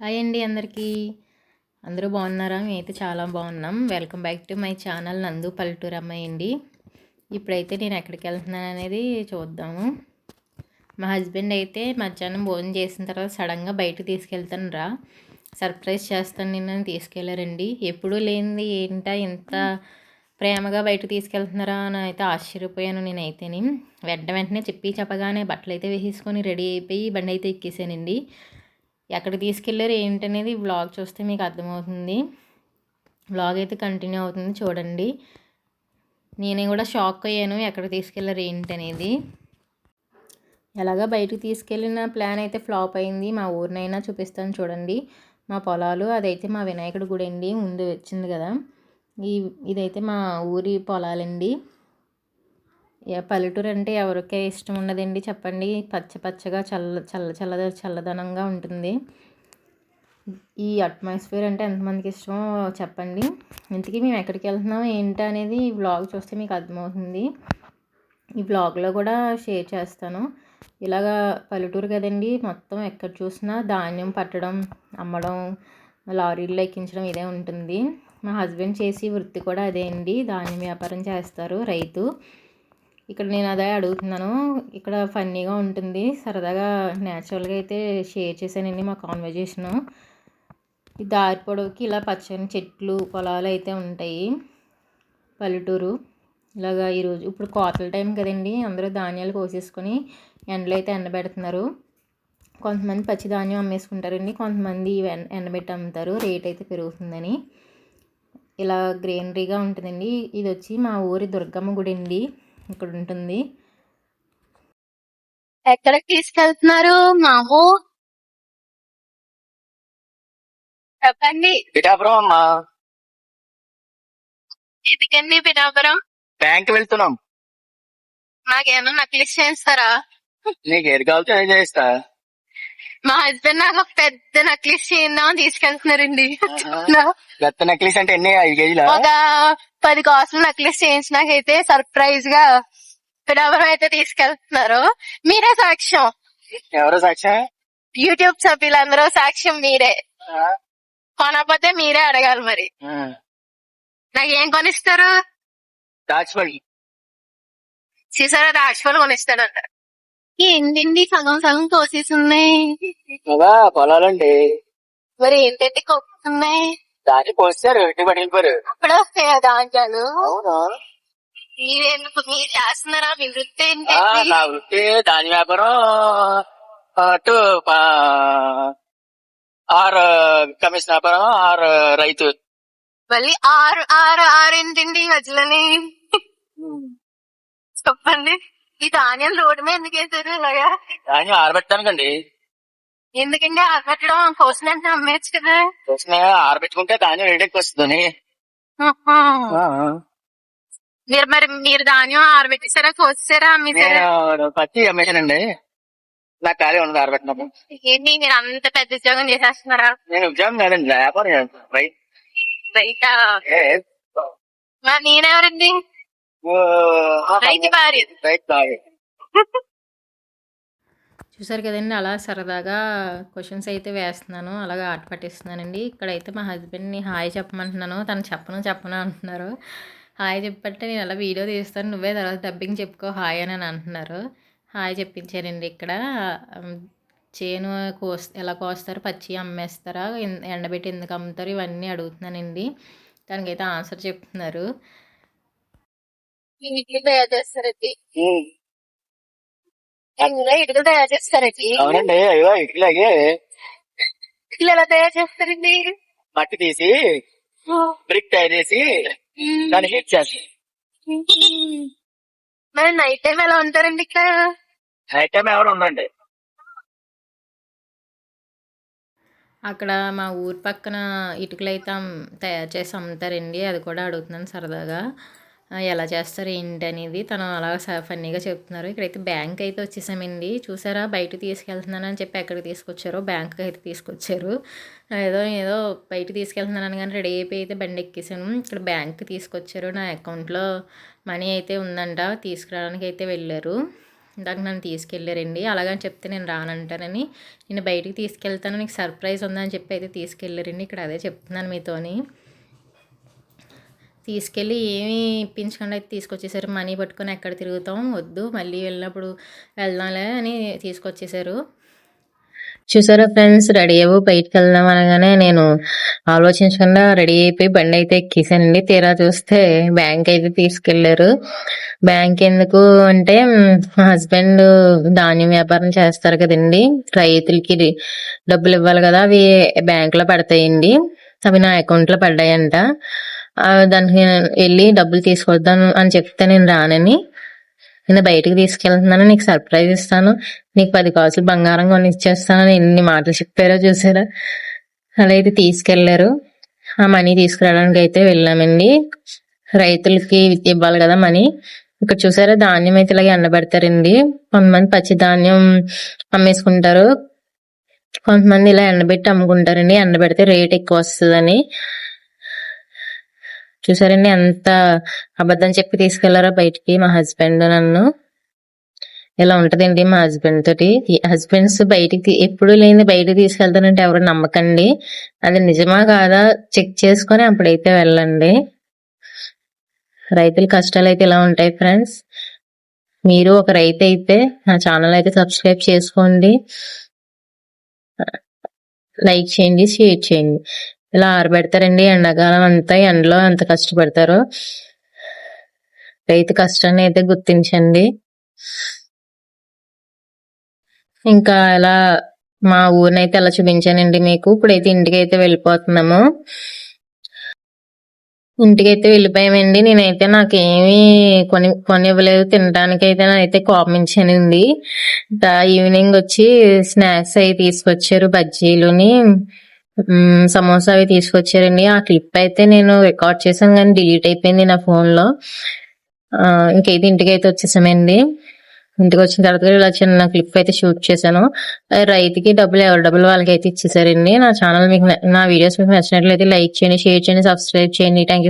Hi అండి అందరికీ. అందరూ బాగున్నారా? మేమైతే చాలా బాగున్నాం. Welcome back to my channel నందు పల్లెటూరు అమ్మాయి అండి. ఇప్పుడైతే నేను ఎక్కడికి వెళ్తున్నాను అనేది చూద్దాము. మా హస్బెండ్ అయితే మధ్యాహ్నం భోజనం చేసిన తర్వాత సడన్గా బయటకు తీసుకెళ్తాను రా సర్ప్రైజ్ చేస్తాను నిన్ను తీసుకెళ్ళారండి ఎప్పుడూ లేనిది ఏంటా? ఇంత ప్రేమగా బయటకు తీసుకెళ్తున్నారా అని అయితే ఆశ్చర్యపోయాను నేనైతేని. వెంట వెంటనే చెప్పి చెప్పగానే బట్టలు అయితే వేసేసుకొని రెడీ అయిపోయి బండి అయితే ఎక్కేసానండి. ఎక్కడికి తీసుకెళ్ళారు ఏంటనేది వ్లాగ్ చూస్తే మీకు అర్థమవుతుంది. వ్లాగ్ అయితే కంటిన్యూ అవుతుంది చూడండి. నేనే కూడా షాక్ అయ్యాను ఎక్కడ తీసుకెళ్ళారు ఏంటనేది. ఎలాగా బయటకు తీసుకెళ్ళిన ప్లాన్ అయితే ఫ్లాప్ అయింది. మా ఊరినైనా చూపిస్తాను చూడండి. మా పొలాలు అదైతే మా వినాయకుడి గుడి అండి ముందు వచ్చింది కదా. ఈ ఇదైతే మా ఊరి పొలాలండి. పల్లెటూరు అంటే ఎవరికే ఇష్టం ఉండదండి చెప్పండి. పచ్చ పచ్చగా చల్ల చల్ల చల్ల చల్లదనంగా ఉంటుంది. ఈ అట్మాస్ఫియర్ అంటే ఎంతమందికి ఇష్టమో చెప్పండి. ఇంతకీ మేము ఎక్కడికి వెళ్తున్నాం ఏంటి అనేది ఈ బ్లాగ్ చూస్తే మీకు అర్థమవుతుంది. ఈ బ్లాగ్లో కూడా షేర్ చేస్తాను. ఇలాగా పల్లెటూరు కదండి మొత్తం ఎక్కడ చూసినా ధాన్యం పట్టడం అమ్మడం లారీల్లో ఎక్కించడం ఇదే ఉంటుంది. మా హస్బెండ్ చేసి వృత్తి కూడా అదే అండి. ధాన్యం వ్యాపారం చేస్తారు రైతు. ఇక్కడ నేను అదే అడుగుతున్నాను. ఇక్కడ ఫన్నీగా ఉంటుంది. సరదాగా న్యాచురల్గా అయితే షేర్ చేశానండి మా కాన్వర్జేషను. ఈ దారి పొడవుకి ఇలా పచ్చని చెట్లు పొలాలు అయితే ఉంటాయి. పల్లెటూరు. ఇలాగా ఈరోజు ఇప్పుడు కోతల టైం కదండి. అందరూ ధాన్యాలు కోసేసుకొని ఎండలో అయితే ఎండబెడుతున్నారు. కొంతమంది పచ్చి ధాన్యం అమ్మేసుకుంటారండి. కొంతమంది ఎండబెట్టి అమ్ముతారు. రేట్ అయితే పెరుగుతుందని. ఇలా గ్రీనరీగా ఉంటుందండి. ఇది వచ్చి మా ఊరి దుర్గమ్మ గుడి అండి ఇక్కడ ఉంటుంది ఎక్కడికి తీసుకెళ్తున్నారు మాము చెప్పండి. పిఠాపురం అమ్మా. ఎందుకండి పిఠాపురం? బ్యాంక్ వెళ్తున్నాం. నాకేమన్నా నక్లీస్ చేస్తారా నీకు ఏది కావాలో అది చేస్తా మా హస్బెండ్ నాకు పెద్ద నక్లీస్ చేయిందాం తీసుకెళ్తున్నారండి. గత్త నెక్లెస్ అంటే ఎన్ని? ఐదు కేజీలా? ఒక పది కాసులు నక్లీస్ చేయించినాకైతే సర్ప్రైజ్గా పిఠాపురం అయితే తీసుకెళ్తున్నారు. మీరే సాక్ష్యం. ఎవరో సాక్ష్యం? యూట్యూబ్ సభ్యులందరూ సాక్ష్యం మీరే. కొనకపోతే మీరే అడగాలి మరి. నాకు ఏం కొనిస్తారు? దాచిపడి చూసారా దాక్షపలు కొనిస్తాడంట. ఏంటండి సగం సగం కోసేసి ఉన్నాయి కదా పొలాలండి. మరి ఏంటంటే కొక్కుతున్నాయి దాన్ని పోస్తారు ఇంటి పడిపోయారు అప్పుడు వస్తాయా దాంట్లో అవునా. మీరెందుకు? మీరు చేస్తున్నారా? మీ వృత్తి ఆ, ఏంటండి? నా వృత్తి దాని వ్యాపారం అటు ఆరు కమిషన్ వ్యాపారం ఆరు రైతు. మళ్ళీ ఆరు ఆరు ఆరు ఏంటండి మధ్యలోని? చెప్పండి. ఈ ధాన్యం రోడ్డు మీద ఎందుకు వేసారు ఇలాగా దాన్ని ఆరబెట్టానుకండి ఎందుకండి ఆరబెట్టడం? కోసం అంటే అమ్మేయచ్చు కదా. చూసిన ఆరబెట్టుకుంటే ధాన్యం రేటెక్కి వస్తుంది ఆహా. మీరు మరి మీరు ధాన్యం ఆరబెట్టేసారా కోసారా అమ్మేసారా పత్తి అమ్మేశానండి. నాకు ఖాళీ ఉన్నది ఆరబెట్టినప్పుడు. ఏంటి? మీరు అంత పెద్ద ఉద్యోగం చేసేస్తున్నారా? నేను ఉద్యోగం కాదండి వ్యాపారం. రైట్ మరి నేనెవరండి? చూసారు కదండి అలా సరదాగా క్వశ్చన్స్ అయితే వేస్తున్నాను అలాగా ఆట పట్టిస్తున్నానండి. ఇక్కడైతే మా హస్బెండ్ని హాయ్ చెప్పమంటున్నాను. తను చెప్పను చెప్పను అంటున్నారు. హాయ్ చెప్పంటే నేను అలా వీడియో తీస్తాను నువ్వే తర్వాత డబ్బింగ్ చెప్పుకో హాయ్ అని అని అంటున్నారు. హాయ్ చెప్పించారండి ఇక్కడ. చేను కోస్ ఎలా కోస్తారు పచ్చి అమ్మేస్తారా ఎండబెట్టి ఎందుకు అమ్ముతారు ఇవన్నీ అడుగుతున్నానండి. దానికైతే ఆన్సర్ చెప్తున్నారు. ఇడ్లీ తయారు చేస్తారండి. ఇడ్లీ తయారు చేస్తారండి. అవునండి అయ్యో ఇట్లాగే ఇడ్లీ ఎలా తయారు చేస్తారండి? మట్టి తీసి బ్రిక్ తయారు చేసి దాన్ని హీట్ చేస్తాం మరి నైట్ టైం ఎలా ఉంటారండి ఇక్కడ? నైట్ టైం ఎవరు ఉండండి అక్కడ మా ఊరు పక్కన ఇటుకలు అయితే తయారు చేసి అమ్ముతారండి. అది కూడా అడుగుతున్నాను సరదాగా. ఎలా చేస్తారు ఏంటి అనేది తను అలా స- ఫన్నీగా చెప్తున్నారు. ఇక్కడైతే బ్యాంక్ అయితే వచ్చేసామండి. చూసారా? బయట తీసుకెళ్తున్నాను అని చెప్పి ఎక్కడికి తీసుకొచ్చారో? బ్యాంక్కి అయితే తీసుకొచ్చారు. ఏదో ఏదో బయట తీసుకెళ్తున్నాను కానీ రెడీ అయిపోయి అయితే బండి ఎక్కేసాను. ఇక్కడ బ్యాంక్కి తీసుకొచ్చారు. నా అకౌంట్లో మనీ అయితే ఉందంట. తీసుకురావడానికి అయితే వెళ్ళారు. ఇందాక నన్ను తీసుకెళ్ళారండి. అలాగని చెప్తే నేను రానంటానని. నేను బయటికి తీసుకెళ్తాను. నీకు సర్ప్రైజ్ ఉందని చెప్పి అయితే తీసుకెళ్ళారండి. ఇక్కడ అదే చెప్తున్నాను మీతోని. తీసుకెళ్ళి ఏమీ ఇప్పించకుండా అయితే తీసుకొచ్చేసారు. మనీ పట్టుకొని ఎక్కడ తిరుగుతాం? వద్దు. మళ్ళీ వెళ్ళినప్పుడు వెళ్దాంలే అని తీసుకొచ్చేసారు. చూసారా ఫ్రెండ్స్? రెడీ అవ్వు. బయటికి వెళ్దాం అనగానే నేను ఆలోచించకుండా రెడీ అయిపోయి బండి అయితే ఎక్కేసానండి. తీరా చూస్తే బ్యాంక్ అయితే తీసుకెళ్ళారు బ్యాంక్ ఎందుకు అంటే మా హస్బెండ్ ధాన్యం వ్యాపారం చేస్తారు కదండి. రైతులకి డబ్బులు ఇవ్వాలి కదా అవి బ్యాంకులో పడతాయండి. అవి నా అకౌంట్లో పడ్డాయంట. దానికి వెళ్ళి డబ్బులు తీసుకొద్దాం అని చెప్తే నేను రానని. నేను బయటకు తీసుకెళ్తున్నాను నీకు సర్ప్రైజ్ ఇస్తాను నీకు పది కాసులు బంగారం కొని ఇచ్చేస్తానని ఎన్ని మాటలు చెప్పారో చూసారా? అలా అయితే తీసుకెళ్ళారు. ఆ మనీ తీసుకురావడానికి అయితే వెళ్ళామండి. రైతులకి ఇవ్వాలి కదా మనీ. ఇక్కడ చూసారా ధాన్యం అయితే ఇలాగే ఎండబెడతారండి. కొంతమంది పచ్చి ధాన్యం అమ్మేసుకుంటారు. కొంతమంది ఇలా ఎండబెట్టి అమ్ముకుంటారండి. ఎండబెడితే రేట్ ఎక్కువ వస్తుందని. చూసారండి ఎంత అబద్ధం చెప్పి తీసుకెళ్ళారో బయటికి మా హస్బెండ్ నన్ను. ఇలా ఉంటదండి మా హస్బెండ్ తోటి. హస్బెండ్స్ బయటికి ఎప్పుడు లేని బయటికి తీసుకెళ్తానంటే ఎవరు నమ్మకండి. అది నిజమా కాదా చెక్ చేసుకొని అప్పుడైతే వెళ్ళండి. రైతుల కష్టాలు అయితే ఇలా ఉంటాయి ఫ్రెండ్స్? మీరు ఒక రైతు అయితే నా ఛానల్ అయితే సబ్స్క్రైబ్ చేసుకోండి. లైక్ చేయండి షేర్ చేయండి. ఇలా ఆరబెడతారండి. ఎండాకాలం అంతా ఎండలో ఎంత కష్టపడతారో. రైతు కష్టాన్ని అయితే గుర్తించండి. ఇంకా ఇలా మా ఊరినైతే అలా చూపించానండి మీకు. ఇప్పుడైతే ఇంటికైతే వెళ్ళిపోతున్నాము. ఇంటికైతే వెళ్ళిపోయామండి. నేనైతే నాకేమీ కొని కొనివ్వలేదు. తినడానికి అయితే నేనైతే కోపించానండి ఈవినింగ్ వచ్చి స్నాక్స్ అవి తీసుకొచ్చారు బజ్జీలుని. సమోసా అవి తీసుకొచ్చారండి. ఆ క్లిప్ అయితే నేను రికార్డ్ చేశాను కానీ డిలీట్ అయిపోయింది నా ఫోన్లో. ఇంకైతే ఇంటికి అయితే వచ్చేసామండి. ఇంటికి వచ్చిన తర్వాత ఇలా చిన్న క్లిప్ అయితే షూట్ చేశాను. రైతుకి డబ్బులు ఎవరి డబ్బులు వాళ్ళకి అయితే ఇచ్చేసారండి. నా ఛానల్ మీకు నా వీడియోస్ మీకు నచ్చినట్లయితే లైక్ చేయండి షేర్ చేయండి సబ్స్క్రైబ్ చేయండి. Thank you